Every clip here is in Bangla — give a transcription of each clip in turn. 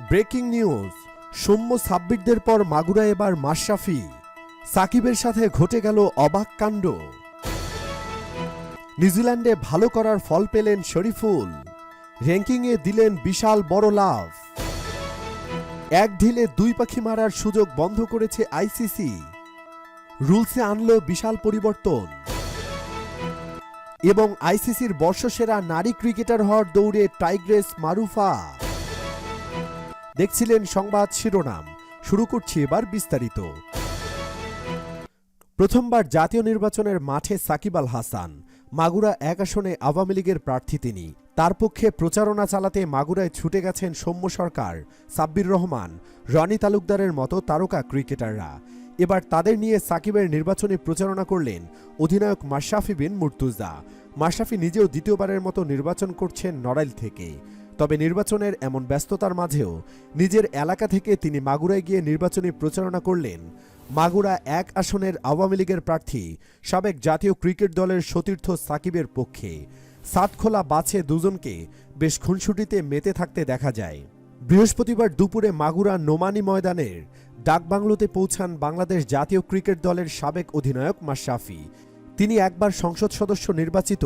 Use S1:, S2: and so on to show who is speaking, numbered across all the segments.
S1: Breaking news. সৌম্য সাব্বিরদের পর মাগুরা এবার মাশরাফি। সাকিবের সাথে ঘটে গেল অবাক কাণ্ড। নিউজিল্যান্ডে ভালো করার ফল পেলেন শরীফুল। র্যাঙ্কিংয়ে দিলেন বিশাল বড় লাভ। এক ঢিলে দুই পাখি মারার সুযোগ বন্ধ করেছে আইসিসি। রুলসে আনলো বিশাল পরিবর্তন। এবং আইসিসির বর্ষসেরা নারী ক্রিকেটার হওয়ার দৌড়ে টাইগ্রেস মারুফা। দেখছিলেন সংবাদ শিরোনাম। শুরু করছি এবার বিস্তারিত। প্রথমবার জাতীয় নির্বাচনের মাঠে সাকিব আল হাসান। মাগুরা এক আসনে আওয়ামী লীগের প্রার্থী তিনি। তার পক্ষে প্রচারণা চালাতে মাগুরায় ছুটে গেছেন সৌম্য সরকার, সাব্বির রহমান, রনি তালুকদারের মতো তারকা ক্রিকেটাররা। এবার তাদের নিয়ে সাকিবের নির্বাচনী প্রচারণা করলেন অধিনায়ক মাশরাফি বিন মুর্তুজা। মাশরাফি নিজেও দ্বিতীয়বারের মতো নির্বাচন করছেন নড়াইল থেকে। তবে নির্বাচনের এমন ব্যস্ততার মাঝেও নিজের এলাকা থেকে তিনি মাগুরায় গিয়ে নির্বাচনী প্রচারণা করলেন। মাগুরা এক আসনের আওয়ামী লীগের প্রার্থী, সাবেক জাতীয় ক্রিকেট দলের সতীর্থ সাকিবের পক্ষে। সাতখোলা বাছে দুজনকে বেশ খুনসুটিতে মেতে থাকতে দেখা যায়। বৃহস্পতিবার দুপুরে মাগুরা নোমানি ময়দানের ডাকবাংলোতে পৌঁছান বাংলাদেশ জাতীয় ক্রিকেট দলের সাবেক অধিনায়ক মাশরাফি। তিনি একবার সংসদ সদস্য নির্বাচিত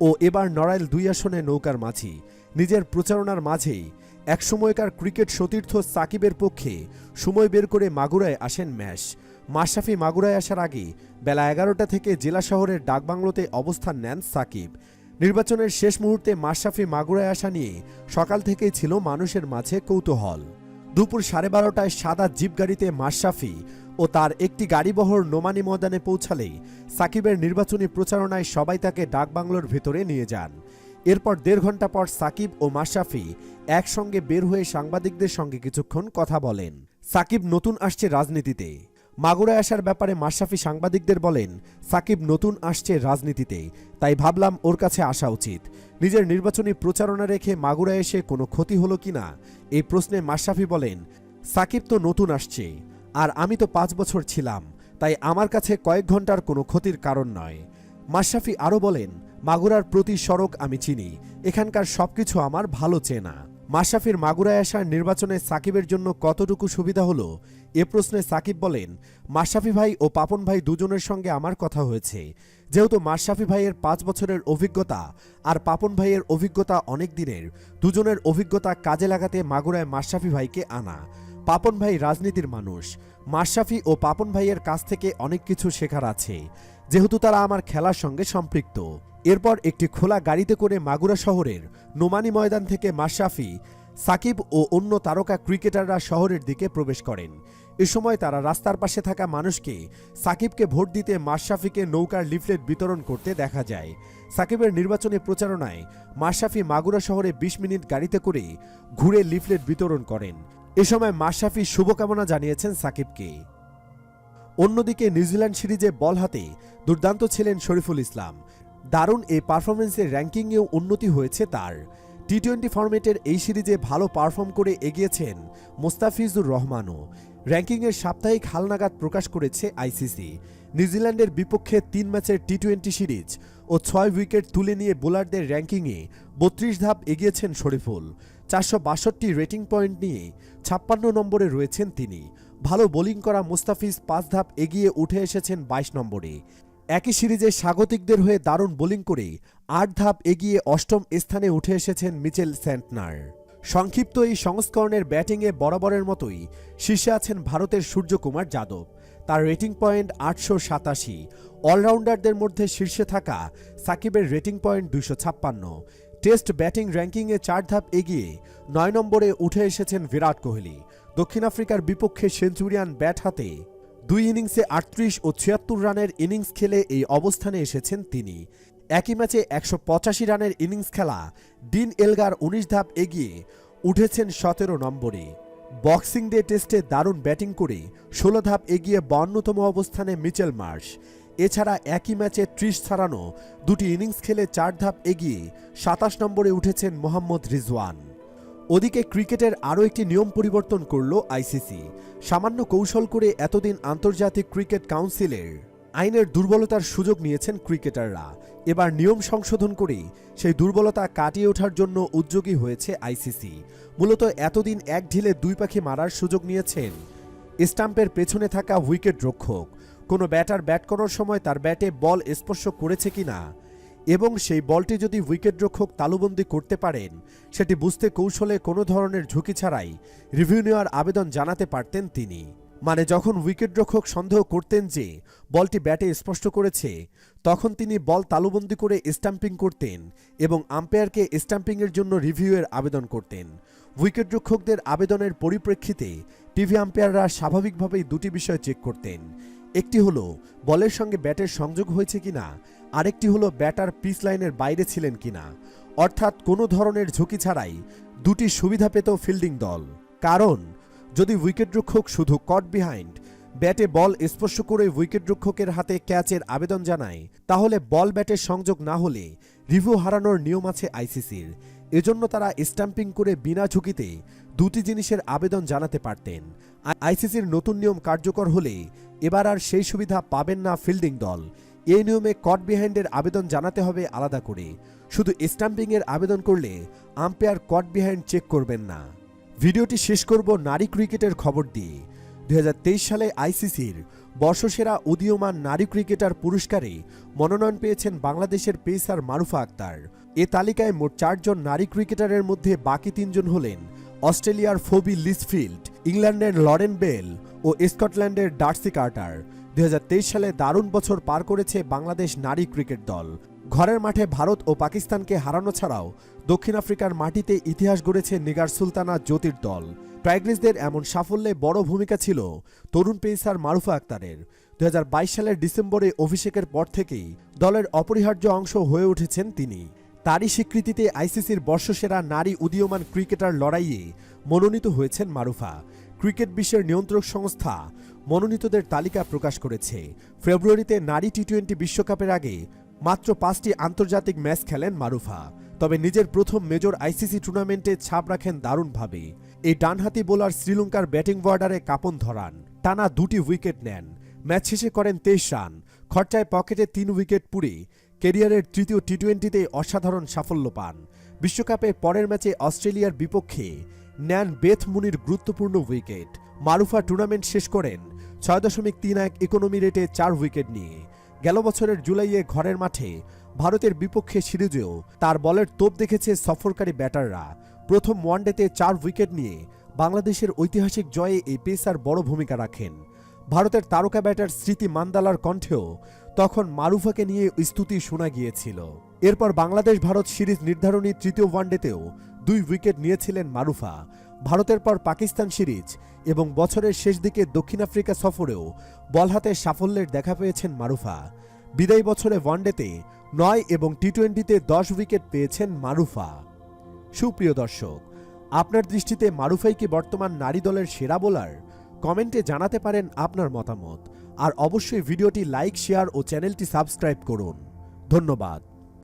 S1: ও এবার নড়াইল দুই আসনে নৌকার মাঝি। নিজের প্রচারণার মাঝেই একসময়কার ক্রিকেট সতীর্থ সাকিবের পক্ষে সময় বের করে মাগুরায় আসেন ম্যাশ মাশরাফি মাগুরায় আসার আগে বেলা এগারোটা থেকে জেলা শহরের ডাকবাংলোতে অবস্থান নেন সাকিব। নির্বাচনের শেষ মুহূর্তে মাশরাফি মাগুরায় আসা নিয়ে সকাল থেকেই ছিল মানুষের মাঝে কৌতূহল। দুপুর সাড়ে বারোটায় সাদা জিপ গাড়িতে মাশরাফি ও তার একটি গাড়িবহর নোমানি ময়দানে পৌঁছালেই সাকিবের নির্বাচনী প্রচারণায় সবাই তাকে ডাকবাংলোর ভেতরে নিয়ে যান। এরপর দেড় ঘণ্টা পর সাকিব ও মাশরাফি একসঙ্গে বের হয়ে সাংবাদিকদের সঙ্গে কিছুক্ষণ কথা বলেন। সাকিব নতুন আসছে রাজনীতিতে। মাগুরায় আসার ব্যাপারে মাশরাফি সাংবাদিকদের বলেন, সাকিব নতুন আসছে রাজনীতিতে, তাই ভাবলাম ওর কাছে আসা উচিত। নিজের নির্বাচনী প্রচারণা রেখে মাগুরায় এসে কোনো ক্ষতি হলো কিনা এই প্রশ্নে মাশরাফি বলেন, সাকিব তো নতুন আসছে। আর আমি তো পাঁচ বছর ছিলাম, তাই আমার কাছে কয়েক ঘণ্টার কোনো ক্ষতির কারণ নয়। মাশরাফি আরও বলেন, মাগুরার প্রতি সড়ক আমি চিনি, এখানকার সবকিছু আমার ভালো চেনা মাশরাফির মাগুরায় আসার নির্বাচনে সাকিবের জন্য কতটুকু সুবিধা হলো, এ প্রশ্নে সাকিব বলেন, মাশরাফি ভাই ও পাপন ভাই দুজনের সঙ্গে আমার কথা হয়েছে। যেহেতু মাশরাফি ভাইয়ের পাঁচ বছরের অভিজ্ঞতা আর পাপন ভাইয়ের অভিজ্ঞতা অনেক দিনের, দুজনের অভিজ্ঞতা কাজে লাগাতে মাগুরায় মাশরাফি ভাইকে আনা। পাপন ভাই রাজনীতির মানুষ। মাশরাফি ও পাপন ভাইয়ের কাছ থেকে অনেক কিছু শেখার আছে। যেহেতু তারা আমার খেলার সঙ্গে সম্পৃক্ত। এরপর একটি খোলা গাড়িতে করে মাগুরা শহরের নোমানি ময়দান থেকে মাশরাফি, সাকিব ও অন্য তারকা ক্রিকেটাররা শহরের দিকে প্রবেশ করেন। এ সময় তারা রাস্তার পাশে থাকা মানুষকে সাকিবকে ভোট দিতে মাশরাফিকে নৌকার লিফলেট বিতরণ করতে দেখা যায়। সাকিবের নির্বাচনী প্রচারণায় মাশরাফি মাগুরা শহরে ২০ মিনিট গাড়িতে করে ঘুরে লিফলেট বিতরণ করেন। এ সময় মাশরাফি শুভকামনা জানিয়েছেন সাকিবকে। অন্যদিকে নিউজিল্যান্ড সিরিজে বল হাতে দুর্দান্ত ছিলেন শরীফুল ইসলাম। দারুণ এই পারফরমেন্সের র্যাঙ্কিংয়েও উন্নতি হয়েছে তার। টি টোয়েন্টি ফরম্যাটের এই সিরিজে ভালো পারফর্ম করে এগিয়েছেন মোস্তাফিজুর রহমানও। র্যাঙ্কিংয়ের সাপ্তাহিক হালনাগাদ প্রকাশ করেছে আইসিসি। নিউজিল্যান্ডের বিপক্ষে তিন ম্যাচের টি টোয়েন্টি সিরিজ ও ছয় উইকেট তুলে নিয়ে বোলারদের র্যাঙ্কিংয়ে বত্রিশ ধাপ এগিয়েছেন শরীফুল। চারশো বাষট্টি রেটিং পয়েন্ট নিয়ে ছাপ্পান্ন নম্বরে রয়েছেন তিনি। ভালো বোলিং করা মুস্তাফিজ পাঁচ ধাপ এগিয়ে উঠে এসেছেন বাইশ নম্বরে। একই সিরিজে স্বাগতিকদের হয়ে দারুণ বোলিং করে আট ধাপ এগিয়ে অষ্টম স্থানে উঠে এসেছেন মিচেল স্যান্টনার। সংক্ষিপ্ত এই সংস্করণের ব্যাটিংয়ে বরাবরের মতোই শীর্ষে আছেন ভারতের সূর্যকুমার যাদব। তার রেটিং পয়েন্ট আটশো সাতাশি। অলরাউন্ডারদের মধ্যে শীর্ষে থাকা সাকিবের রেটিং পয়েন্ট দুশো ছাপ্পান্ন। টেস্ট ব্যাটিং র্যাঙ্কিংয়ে চার ধাপ এগিয়ে নয় নম্বরে উঠে এসেছেন বিরাট কোহলি। দক্ষিণ আফ্রিকার বিপক্ষে সেঞ্চুরিয়ান ব্যাট হাতে দুই ইনিংসে আটত্রিশ ও ছিয়াত্তর রানের ইনিংস খেলে এই অবস্থানে এসেছেন তিনি। একই ম্যাচে একশো পঁচাশি রানের ইনিংস খেলা ডিন এলগার উনিশ ধাপ এগিয়ে উঠেছেন সতেরো নম্বরে। বক্সিং ডে টেস্টে দারুণ ব্যাটিং করে ষোলো ধাপ এগিয়ে বান্নতম অবস্থানে মিচেল মার্শ। এছাড়া একই ম্যাচে ত্রিশ ছাড়ানো দুটি ইনিংস খেলে চার ধাপ এগিয়ে সাতাশ নম্বরে উঠেছেন মোহাম্মদ রিজওয়ান। ওদিকে ক্রিকেটের আরও একটি নিয়ম পরিবর্তন করল আইসিসি। সামান্য কৌশল করে এতদিন আন্তর্জাতিক ক্রিকেট কাউন্সিলের আইনের দুর্বলতার সুযোগ নিয়েছেন ক্রিকেটাররা। এবার নিয়ম সংশোধন করে সেই দুর্বলতা কাটিয়ে ওঠার জন্য উদ্যোগী হয়েছে আইসিসি। মূলত এতদিন এক ঢিলে দুই পাখি মারার সুযোগ নিয়েছেন। স্টাম্পের পেছনে থাকা উইকেট রক্ষক কোনো ব্যাটার ব্যাট করার সময় তার ব্যাটে বল স্পর্শ করেছে কিনা? এবং সেই বলটি যদি উইকেটরক্ষক তালুবন্দি করতে পারেন, সেটি বুঝতে কৌশলে কোনো ধরনের ঝুঁকি ছাড়াই রিভিউ নেওয়ার আবেদন জানাতে পারতেন তিনি। মানে যখন উইকেটরক্ষক সন্দেহ করতেন যে বলটি ব্যাটে স্পষ্ট করেছে, তখন তিনি বল তালুবন্দি করে স্টাম্পিং করতেন এবং আম্পায়ারকে স্টাম্পিংয়ের জন্য রিভিউয়ের আবেদন করতেন। উইকেটরক্ষকদের আবেদনের পরিপ্রেক্ষিতে টিভি আম্পায়াররা স্বাভাবিকভাবেই দুটি বিষয় চেক করতেন। একটি হলো, বলের সঙ্গে ব্যাটের সংযোগ হয়েছে কিনা? আরেকটি হলো, ব্যাটার পিচ লাইনের বাইরে ছিলেন কিনা? অর্থাৎ কোনো ধরনের ঝুঁকি ছাড়াই দুটি সুবিধা পেত ফিল্ডিং দল। কারণ, যদি উইকেটরক্ষক শুধু কট বিহাইন্ড, ব্যাটে বল স্পর্শ করে উইকেটরক্ষকের হাতে ক্যাচের আবেদন জানায়, তাহলে বল ব্যাটের সংযোগ না হলে রিভিউ হারানোর নিয়ম আছে আইসিসির। এজন্য তারা স্ট্যাম্পিং করে বিনা ঝুঁকিতে দুটি জিনিসের আবেদন জানাতে পারতেন। আইসিসির নতুন নিয়ম কার্যকর হলে এবার আর সেই সুবিধা পাবেন না ফিল্ডিং দল। এই নিয়মে কট বিহাইন্ডের আবেদন জানাতে হবে আলাদা করে। শুধু স্ট্যাম্পিংয়ের আবেদন করলে আম্পায়ার কট বিহাইন্ড চেক করবেন না। ভিডিওটি শেষ করব নারী ক্রিকেটের খবর দিয়ে। দুই সালে আইসিসির বর্ষসেরা উদীয়মান নারী ক্রিকেটার পুরস্কারে মনোনয়ন পেয়েছেন বাংলাদেশের পেসার মারুফা আক্তার। এ তালিকায় মোট চারজন নারী ক্রিকেটারের মধ্যে বাকি তিনজন হলেন অস্ট্রেলিয়ার ফোবি লিসফিল্ড, ইংল্যান্ডের লরেন বেল ও স্কটল্যান্ডের ডার্সি কার্টার। দু হাজার তেইশ সালে দারুণ বছর পার করেছে বাংলাদেশ নারী ক্রিকেট দল। ঘরের মাঠে ভারত ও পাকিস্তানকে হারানো ছাড়াও দক্ষিণ আফ্রিকার মাটিতে ইতিহাস গড়েছে নিগার সুলতানা জ্যোতির দল। টাইগ্রিসদের এমন সাফল্যে বড় ভূমিকা ছিল তরুণ পেসার মারুফা আক্তারের। দুই হাজার বাইশ সালের ডিসেম্বরে অভিষেকের পর থেকেই দলের অপরিহার্য অংশ হয়ে উঠেছেন তিনি। তারই স্বীকৃতিতে আইসিসির বর্ষসেরা নারী উদীয়মান ক্রিকেটার লড়াইয়ে মনোনীত হয়েছেন মারুফা। ক্রিকেট বিশ্বের নিয়ন্ত্রক সংস্থা মনোনীতদের তালিকা প্রকাশ করেছে। ফেব্রুয়ারিতে নারী টি টোয়েন্টি বিশ্বকাপের আগে মাত্র পাঁচটি আন্তর্জাতিক ম্যাচ খেলেন মারুফা, তবে নিজের প্রথম মেজর আইসিসি টুর্নামেন্টে ছাপ রাখেন দারুণভাবে। এই ডানহাতি বোলার শ্রীলঙ্কার ব্যাটিং বর্ডারে কাপন ধরান। টানা দুটি উইকেট নেন। ম্যাচ শেষে করেন তেইশ রান, খরচায় পকেটে তিন উইকেট পুড়ে কেরিয়ারের তৃতীয় টি টোয়েন্টিতে অসাধারণ সাফল্য পান। বিশ্বকাপে পরের ম্যাচে অস্ট্রেলিয়ার বিপক্ষে নেন বেথ মুনির গুরুত্বপূর্ণ উইকেট। মারুফা টুর্নামেন্ট শেষ করেন। ছয় দশমিক তিন এক ইকোনমি রেটে চার উইকেট নিয়ে। গেল বছরের জুলাইয়ে ঘরের মাঠে ভারতের বিপক্ষে সিরিজেও তার বলের তোপ দেখেছে সফরকারী ব্যাটাররা। প্রথম ওয়ানডেতে চার উইকেট নিয়ে বাংলাদেশের ঐতিহাসিক জয়ে এই পেসার বড় ভূমিকা রাখেন। ভারতের তারকা ব্যাটার স্মৃতি মান্দালার কণ্ঠেও তখন মারুফাকে নিয়ে স্তুতি শোনা গিয়েছিল। এরপর বাংলাদেশ ভারত সিরিজ নির্ধারণী তৃতীয় ওয়ানডেতেও দুই উইকেট নিয়েছিলেন মারুফা। ভারতের পর পাকিস্তান সিরিজ এবং বছরের শেষ দিকে দক্ষিণ আফ্রিকা সফরেও বল হাতে সাফল্যের দেখা পেয়েছেন মারুফা। বিদায়ী বছরে ওয়ানডেতে নয় এবং টি টোয়েন্টিতে দশ উইকেট পেয়েছেন মারুফা। সুপ্রিয় দর্শক, আপনার দৃষ্টিতে মারুফাই কি বর্তমান নারী দলের সেরা বোলার? কমেন্টে জানাতে পারেন আপনার মতামত। আর অবশ্যই ভিডিওটি লাইক, শেয়ার ও চ্যানেলটি সাবস্ক্রাইব করুন। ধন্যবাদ।